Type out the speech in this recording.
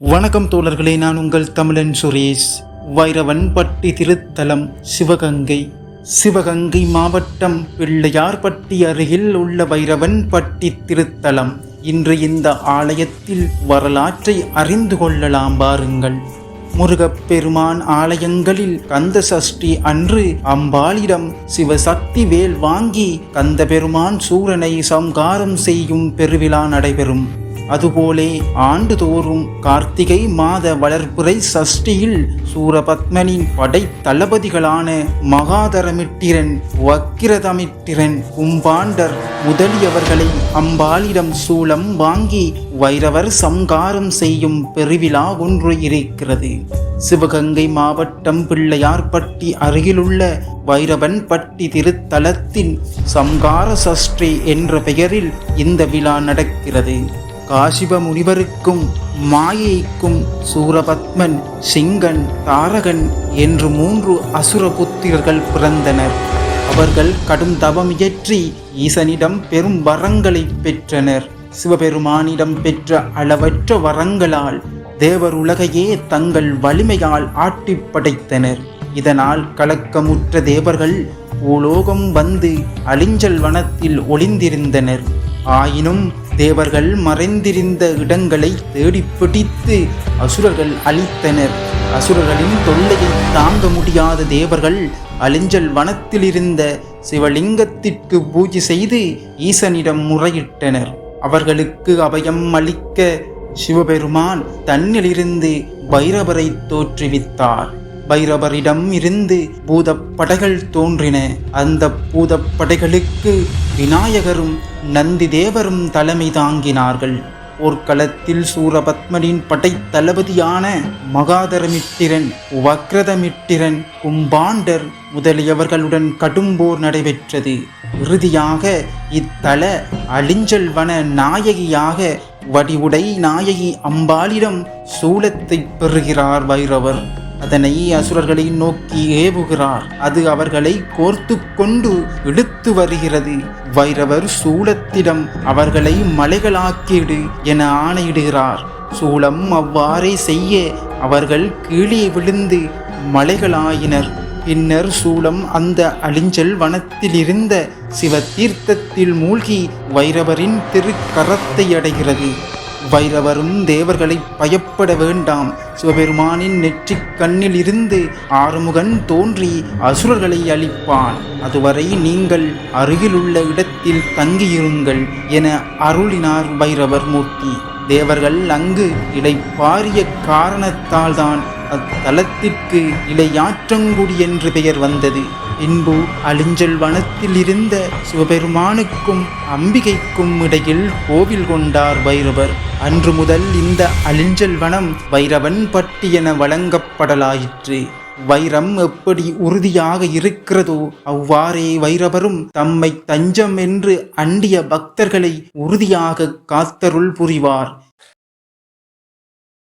வணக்கம் தோழர்களே நான் உங்கள் தமிழன் சுரேஷ். வைரவன்பட்டி திருத்தலம் சிவகங்கை. சிவகங்கை மாவட்டம் பிள்ளையார்பட்டி அருகில் உள்ள வைரவன்பட்டி திருத்தலம். இன்று இந்த ஆலயத்தில் வரலாற்றை அறிந்து கொள்ளலாம் பாருங்கள். முருகப்பெருமான் ஆலயங்களில் கந்த சஷ்டி அன்று அம்பாளிடம் சிவசக்தி வேல் வாங்கி கந்த பெருமான் சூரனை சம்காரம் செய்யும் பெருவிழா நடைபெறும். அதுபோலே ஆண்டுதோறும் கார்த்திகை மாத வளர்ப்புரை சஷ்டியில் சூரபத்மனின் படை தளபதிகளான மகாதரமிட்டிரன் வக்கிரதமிட்டிரன் கும்பாண்டர் முதலியவர்களை அம்பாளிடம் சூலம் வாங்கி வைரவர் சங்காரம் செய்யும் பெருவிழா ஒன்று இருக்கிறது. சிவகங்கை மாவட்டம் பிள்ளையார்பட்டி அருகிலுள்ள வைரவன்பட்டி திருத்தலத்தின் சங்கார சஷ்டி என்ற பெயரில் இந்த விழா நடக்கிறது. காசிப முனிவருக்கும் மாயைக்கும் சூரபத்மன் சிங்கன் தாரகன் என்று மூன்று அசுர புத்திரர்கள் பிறந்தனர். அவர்கள் கடும் தவம் இயற்றி ஈசனிடம் பெரும் வரங்களை பெற்றனர். சிவபெருமானிடம் பெற்ற அளவற்ற வரங்களால் தேவர் உலகையே தங்கள் வலிமையால் ஆட்டி படைத்தனர். இதனால் கலக்கமுற்ற தேவர்கள் பூலோகம் வந்து அழிஞ்சல் வனத்தில் ஒளிந்திருந்தனர். ஆயினும் தேவர்கள் மறைந்திருந்த இடங்களை தேடி பிடித்து அசுரர்கள் அழித்தனர். அசுரர்களின் தொல்லையை தாங்க முடியாத தேவர்கள் அழிஞ்சல் வனத்தில் இருந்த சிவலிங்கத்திற்கு பூஜை செய்து ஈசனிடம் முறையிட்டனர். அவர்களுக்கு அபயம் அளிக்க சிவபெருமான் தன்னிலிருந்து பைரவரை தோற்றுவித்தார். பைரவரிடம் இருந்து பூதப்படைகள் தோன்றின. அந்த பூதப்படைகளுக்கு விநாயகரும் நந்தி தேவரும் தலைமை தாங்கினார்கள். போர்க்களத்தில் சூரபத்மனின் படை தளபதியான மகாதரமிட்டிரன் வக்ரதமிட்டிரன் கும்பாண்டர் முதலியவர்களுடன் கடும் போர் நடைபெற்றது. இறுதியாக இத்தல அழிஞ்சல் வன நாயகியாக வடிவுடை நாயகி அம்பாளிடம் சூலத்தை பெறுகிறார் வைரவர். அதனை அசுரர்களை நோக்கி ஏவுகிறார். அது அவர்களை கோர்த்து கொண்டு இழுத்து வருகிறது. வைரவர் சூளத்திடம் அவர்களை மலைகளாக்கிடு என ஆணையிடுகிறார். சூலம் அவ்வாறே செய்ய அவர்கள் கீழே விழுந்து மலைகளாயினர். பின்னர் சூலம் அந்த அழிஞ்சல் வனத்தில் இருந்த சிவ தீர்த்தத்தில் மூழ்கி வைரவரின் திருக்கரத்தை அடைகிறது. வைரவரும் தேவர்களை பயப்பட வேண்டாம். சிவபெருமானின் நெற்றிக் கண்ணில் இருந்து ஆறுமுகன் தோன்றி அசுரர்களை அழிப்பான். அதுவரை நீங்கள் அருகிலுள்ள இடத்தில் தங்கியிருங்கள் என அருளினார் வைரவர் மூர்த்தி. தேவர்கள் அங்கு இடைப்பாரிய காரணத்தால்தான் அத்தலத்திற்கு இளையாற்றங்குடி என்று பெயர் வந்தது. பின்பு அழிஞ்சல் வனத்தில் இருந்த சிவபெருமானுக்கும் அம்பிகைக்கும் இடையில் கோவில் கொண்டார் வைரவர். அன்று முதல் இந்த அழிஞ்சல் வனம் வைரவன் பட்டி என வழங்கப்படலாயிற்று. வைரம் எப்படி உறுதியாக இருக்கிறதோ அவ்வாறே வைரவரும் தம்மை தஞ்சம் என்று அண்டிய பக்தர்களை உறுதியாக காத்தருள் புரிவார்.